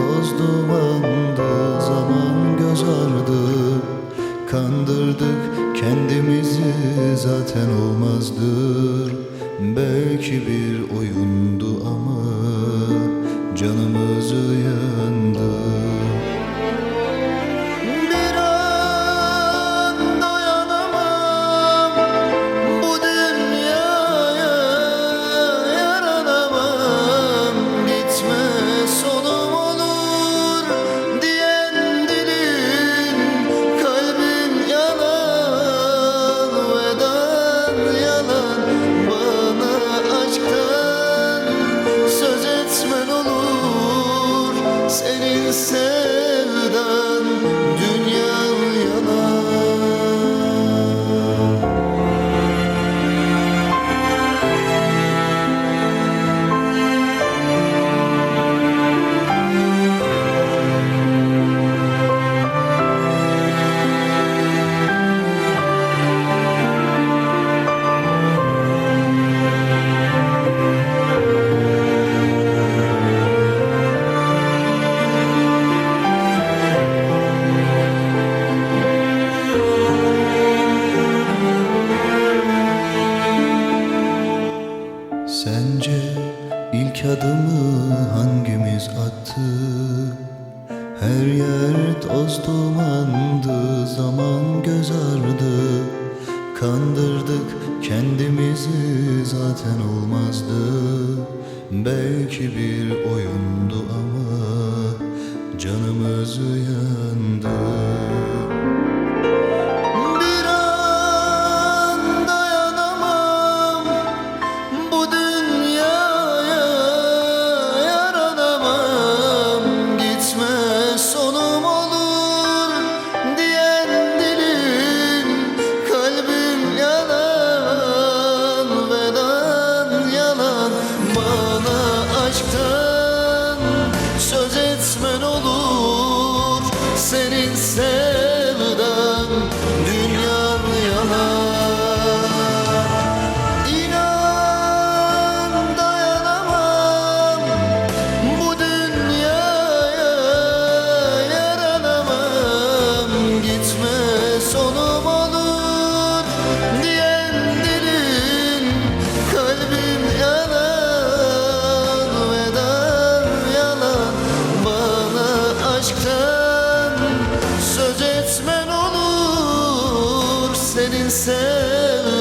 Toz dumandı, zaman göz ardı. Kandırdık kendimizi zaten olmazdı. Belki bir oyundu ama canımızı sevdan dünya ilk adımı hangimiz attı? Her yer toz dumandı, zaman göz ardı. Kandırdık kendimizi zaten olmazdı. Belki bir oyundu ama canımızı yandı Senin sevdan senin sen